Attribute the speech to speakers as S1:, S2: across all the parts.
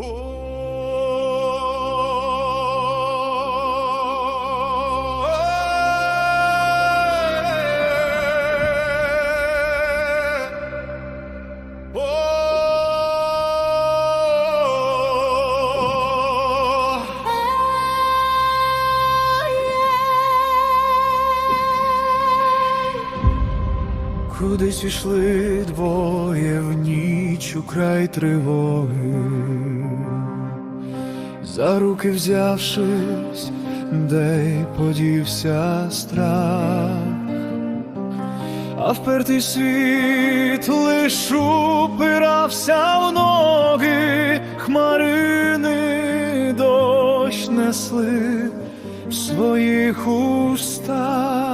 S1: Oh. Кудись ішли двоє в ніч у край тривоги, за руки взявшись, де й подівся страх, а впертий світ лиш упирався в ноги, хмарини дощ несли в своїх устах.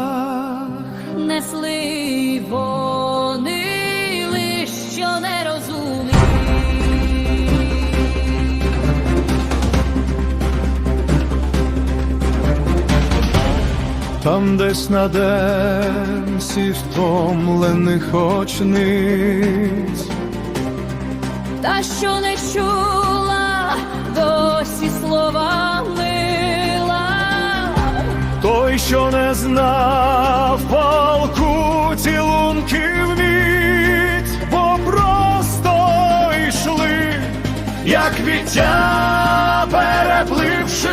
S2: несли
S1: Там десь на демсі втомлених очниць,
S2: Та що не чула досі слова мила,
S1: той, що не знав палку цілунків міць, бо просто йшли, як віття перепливши,